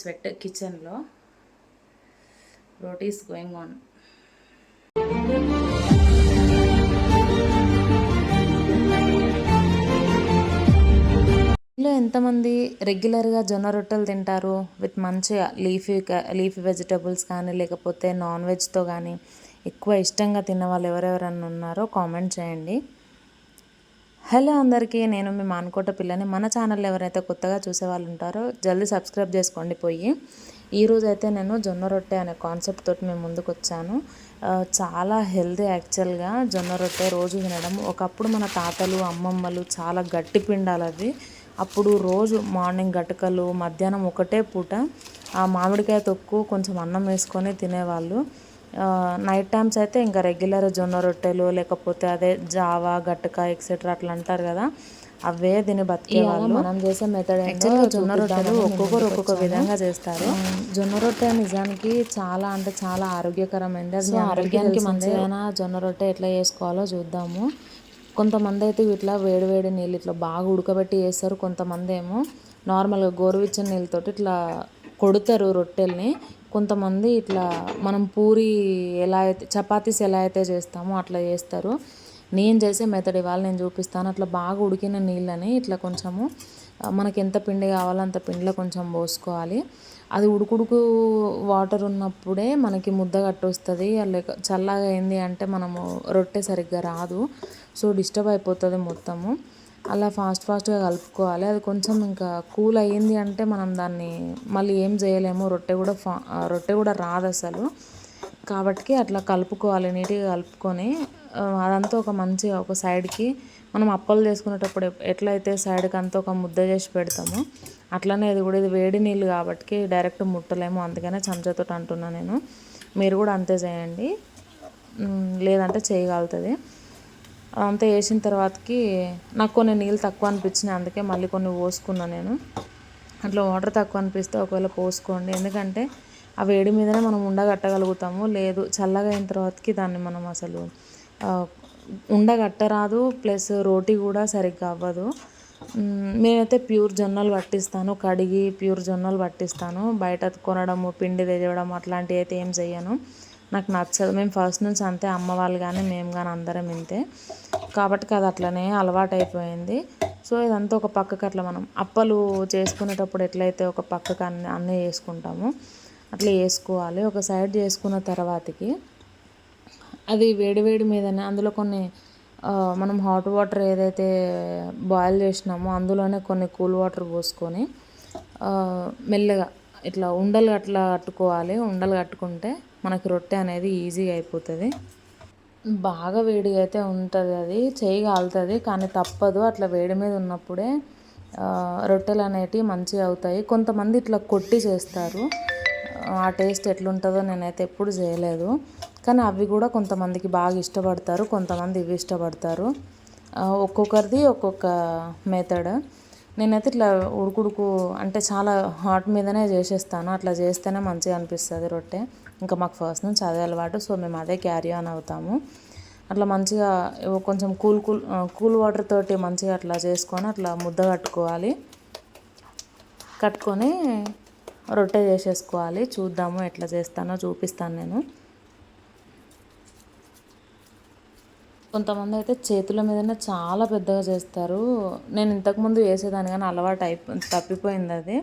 Sweat కిచెన్లో rotis going on ఇంట్లో ఎంతమంది రెగ్యులర్గా జొన్న రొట్టెలు తింటారు? విత్ మంచిగా లీఫీ లీఫీ వెజిటబుల్స్ కానీ లేకపోతే నాన్ వెజ్తో కానీ ఎక్కువ ఇష్టంగా తిన్న వాళ్ళు ఎవరెవరన్నా ఉన్నారో కామెంట్ చేయండి. హలో అందరికీ నేను మీ మానకోట పిల్లని. మన ఛానల్ ఎవరైతే కొత్తగా చూసే వాళ్ళు ఉంటారో జల్దీ సబ్స్క్రైబ్ చేసుకోండి పోయి. ఈరోజు అయితే నేను జొన్న రొట్టె అనే కాన్సెప్ట్ తోటి మేము ముందుకు వచ్చాను చాలా హెల్దీ యాక్చువల్గా జొన్న రొట్టె రోజు తినడం. ఒకప్పుడు మన తాతలు అమ్మమ్మలు చాలా గట్టి పిండాలు అవి. అప్పుడు రోజు మార్నింగ్ గటకలు మధ్యాహ్నం ఒకటే పూట ఆ మామిడికాయ తొక్కు కొంచెం అన్నం వేసుకొని తినేవాళ్ళు. నైట్ టైమ్స్ అయితే ఇంకా రెగ్యులర్ జొన్న రొట్టెలు లేకపోతే అదే జావా గట్టక ఎక్సెట్రా అట్లా అంటారు కదా అవే తిని బతికేవాళ్ళు మనం చేసే మెథడ్ యాక్చువల్గా జొన్న రొట్టెలు ఒక్కొక్కరు ఒక్కొక్క విధంగా చేస్తారు. జొన్న రొట్టె నిజానికి చాలా అంటే చాలా ఆరోగ్యకరమైనది అది ఆరోగ్యానికి మంచిదైన జొన్న రొట్టె ఎట్లా చేసుకోవాలో చూద్దాము. కొంతమంది అయితే ఇట్లా వేడి వేడి నీళ్ళు ఇట్లా బాగా ఉడకబెట్టి చేస్తారు కొంతమంది ఏమో నార్మల్గా గోరువెచ్చని నీళ్ళతోటి ఇట్లా కొడతారు రొట్టెల్ని. కొంతమంది ఇట్లా మనం పూరి ఎలా అయితే చపాతీస్ ఎలా అయితే చేస్తామో అట్లా చేస్తారు. నేను చేసే మెథడ్ ఇవాళ నేను చూపిస్తాను. అట్లా బాగా ఉడికిన నీళ్ళని ఇట్లా కొంచెము మనకి ఎంత పిండి కావాలో అంత పిండిలో కొంచెం పోసుకోవాలి. అది ఉడుకుడుకు వాటర్ ఉన్నప్పుడే మనకి ముద్ద కట్టొస్తుంది. లేక చల్లగా అయింది అంటే మనము రొట్టె సరిగ్గా రాదు. సో డిస్టర్బ్ అయిపోతుంది మొత్తము. అలా ఫాస్ట్ ఫాస్ట్గా కలుపుకోవాలి. అది కొంచెం ఇంకా కూల్ అయ్యింది అంటే మనం దాన్ని మళ్ళీ ఏం చేయలేము. రొట్టె కూడా ఫా రొట్టె కూడా రాదు అసలు. కాబట్టి అట్లా కలుపుకోవాలి. నీట్గా కలుపుకొని అదంతా ఒక మంచిగా ఒక సైడ్కి మనం అప్పలు చేసుకునేటప్పుడు ఎట్లయితే సైడ్కి అంతా ఒక ముద్ద చేసి పెడతామో అట్లనే ఇది కూడా ఇది వేడి నీళ్ళు కాబట్టి డైరెక్ట్ ముట్టలేము. అందుకనే చెంచాతో అంటున్నా నేను. మీరు కూడా అంతే చేయండి. లేదంటే చేయగలుగుతుంది. అదంతా వేసిన తర్వాతకి నాకు కొన్ని నీళ్ళు తక్కువ అనిపించినాయి. అందుకే మళ్ళీ కొన్ని పోసుకున్నాను నేను. అట్లా వాటర్ తక్కువ అనిపిస్తే ఒకవేళ పోసుకోండి. ఎందుకంటే ఆ వేడి మీదనే మనం ఉండగట్టగలుగుతాము. లేదు చల్లగా అయిన తర్వాతకి దాన్ని మనం అసలు ఉండగట్టరాదు. ప్లస్ రోటీ కూడా సరిగ్గా అవ్వదు. నేనైతే ప్యూర్ జొన్నలు పట్టిస్తాను. కడిగి ప్యూర్ జొన్నలు పట్టిస్తాను. బయట కొనడము పిండి తెచ్చడం అట్లాంటివి అయితే ఏం చెయ్యను. నాకు నచ్చదు. మేము ఫస్ట్ నుంచి అంతే అమ్మ వాళ్ళు కానీ మేము కానీ అందరం ఇంతే. కాబట్టి అది అట్లనే అలవాటు అయిపోయింది సో ఇదంతా ఒక పక్కకు అట్లా మనం అప్పలు చేసుకునేటప్పుడు ఎట్లయితే ఒక పక్కకు అన్ని అన్నీ చేసుకుంటామో అట్లా వేసుకోవాలి. ఒక సైడ్ చేసుకున్న తర్వాతకి అది వేడివేడి మీదనే అందులో కొన్ని మనం హాట్ వాటర్ ఏదైతే బాయిల్ చేసినామో అందులోనే కొన్ని కూల్ వాటర్ పోసుకొని మెల్లగా ఇట్లా ఉండలు అట్లా కట్టుకోవాలి. ఉండలు కట్టుకుంటే మనకి రొట్టె అనేది ఈజీగా అయిపోతుంది. బాగా వేడిగా అయితే ఉంటుంది అది చేయి కాలుతుంది కానీ తప్పదు. అట్లా వేడి మీద ఉన్నప్పుడే రొట్టెలు అనేటివి మంచిగా అవుతాయి. కొంతమంది ఇట్లా కొట్టి చేస్తారు. ఆ టేస్ట్ ఎట్లుంటుందో నేనైతే ఎప్పుడు చేయలేదు. కానీ అవి కూడా కొంతమందికి బాగా ఇష్టపడతారు కొంతమంది ఇవి ఇష్టపడతారు. ఒక్కొక్కరిది ఒక్కొక్క మెథడ్ నేనైతే ఇట్లా ఉడుకుడుకు అంటే చాలా హాట్ మీదనే చేసేస్తాను. అట్లా చేస్తేనే మంచిగా అనిపిస్తుంది రొట్టె. ఇంకా మాకు ఫస్ట్ నుంచి అదే అలవాటు సో మేము అదే క్యారీ ఆన్ అవుతాము. అట్లా మంచిగా కొంచెం కూల్ కూల్ కూల్ వాటర్ తోటి మంచిగా అట్లా చేసుకొని అట్లా ముద్ద కట్టుకోవాలి. కట్టుకొని రొట్టె చేసేసుకోవాలి. చూద్దాము ఎట్లా చేస్తానో చూపిస్తాను నేను. కొంతమంది అయితే చేతుల మీదనే చాలా పెద్దగా చేస్తారు. నేను ఇంతకుముందు వేసేదాన్ని కానీ అలవాటు అయిపో తప్పిపోయింది అది.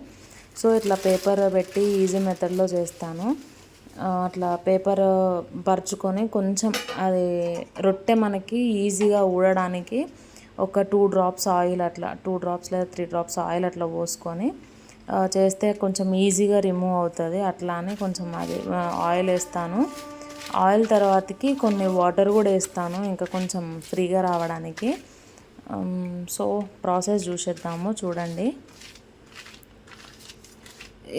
సో ఇట్లా పేపర్ పెట్టి ఈజీ మెథడ్లో చేస్తాను. అట్లా పేపర్ పరుచుకొని కొంచెం అది రొట్టె మనకి ఈజీగా ఊడడానికి ఒక టూ డ్రాప్స్ ఆయిల్ అట్లా టూ డ్రాప్స్ లేదా త్రీ డ్రాప్స్ ఆయిల్ అట్లా పోసుకొని చేస్తే కొంచెం ఈజీగా రిమూవ్ అవుతుంది. అట్లా అని కొంచెం అది ఆయిల్ వేస్తాను. ఆయిల్ తర్వాతకి కొన్ని వాటర్ కూడా వేస్తాను ఇంకా కొంచెం ఫ్రీగా రావడానికి. సో ప్రాసెస్ చూసేద్దాము చూడండి.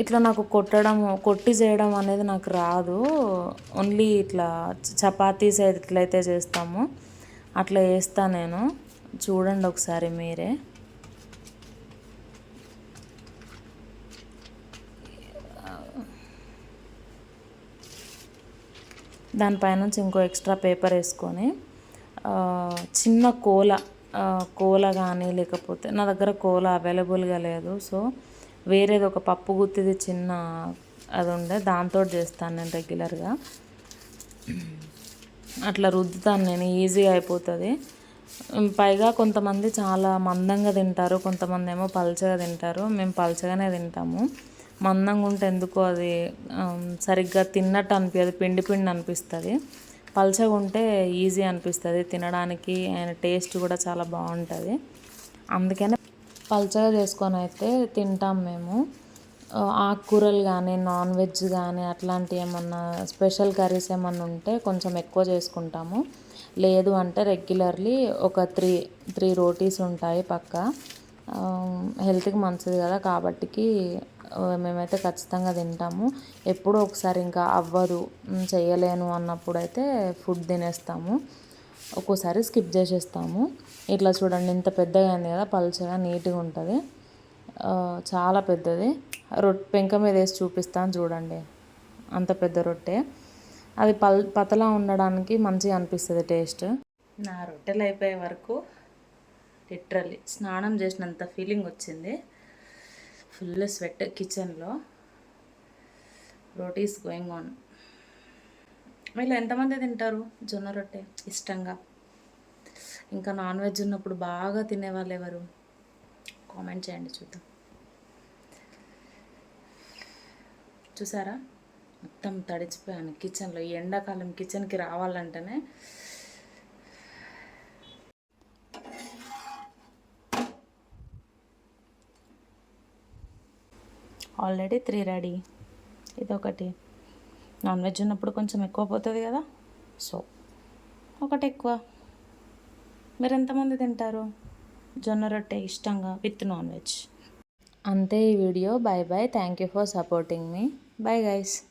ఇట్లా నాకు కొట్టడం కొట్టి చేయడం అనేది నాకు రాదు. ఓన్లీ ఇట్లా చపాతీస్ ఎట్లయితే చేస్తామో అట్లా వేస్తా నేను. చూడండి ఒకసారి మీరే. దానిపైనుంచి ఇంకో ఎక్స్ట్రా పేపర్ వేసుకొని చిన్న కోల కోల కానీ లేకపోతే నా దగ్గర కోల అవైలబుల్గా లేదు. సో వేరేది ఒక పప్పు గుత్తిది చిన్న అది ఉండే దాంతో చేస్తాను నేను రెగ్యులర్గా. అట్లా రుద్దుతాను నేను ఈజీగా అయిపోతుంది. పైగా కొంతమంది చాలా మందంగా తింటారు కొంతమంది ఏమో పల్చగా తింటారు మేము పల్చగానే తింటాము. మందంగా ఉంటే ఎందుకో అది సరిగ్గా తిన్నట్టు అనిపించదు పిండి పిండి అనిపిస్తుంది పల్చగా ఉంటే ఈజీ అనిపిస్తుంది తినడానికి అండ్ టేస్ట్ కూడా చాలా బాగుంటుంది. అందుకనే పల్చగా చేసుకొని అయితే తింటాం మేము. ఆకుకూరలు కానీ నాన్ వెజ్ కానీ అట్లాంటి ఏమన్నా స్పెషల్ కర్రీస్ ఏమన్నా ఉంటే కొంచెం ఎక్కువ చేసుకుంటాము. లేదు అంటే రెగ్యులర్లీ ఒక త్రీ త్రీ రోటీస్ ఉంటాయి పక్క. హెల్త్కి మంచిది కదా కాబట్టికి మేమైతే ఖచ్చితంగా తింటాము. ఎప్పుడో ఒకసారి ఇంకా అవ్వదు చేయలేను అన్నప్పుడు అయితే ఫుడ్ తినేస్తాము. ఒక్కోసారి స్కిప్ చేసేస్తాము. ఇట్లా చూడండి ఇంత పెద్దగా అయింది కదా పల్చగా నీట్గా ఉంటుంది. చాలా పెద్దది. రొట్టె పెంక మీద వేసి చూపిస్తాను చూడండి. అంత పెద్ద రొట్టె. అది పల్ పతలా ఉండడానికి మంచిగా అనిపిస్తుంది టేస్ట్. నా రొట్టెలు అయిపోయే వరకు లిటరల్లీ స్నానం చేసినంత ఫీలింగ్ వచ్చింది. ఫుల్ స్వెట్ కిచెన్లో. Rotis going on. వీళ్ళు ఎంతమంది తింటారు? జొన్న రొట్టె ఇష్టంగా. ఇంకా నాన్ వెజ్ ఉన్నప్పుడు బాగా తినేవాళ్ళు ఎవరు? కామెంట్ చేయండి చూద్దాం. చూసారా? మొత్తం తడిచిపోయాను. కిచెన్లో ఈ ఎండాకాలం కిచెన్కి రావాలంటేనే ఆల్రెడీ త్రీ రెడీ. ఇదొకటి. నాన్ వెజ్ ఉన్నప్పుడు కొంచెం ఎక్కువ పోతుంది కదా? సో ఒకటి ఎక్కువ. మీరు ఎంతమంది తింటారు? జొన్న రొట్టె ఇష్టంగా విత్ నాన్ వెజ్. అంతే ఈ video. Bye bye thank you for supporting me. Bye guys.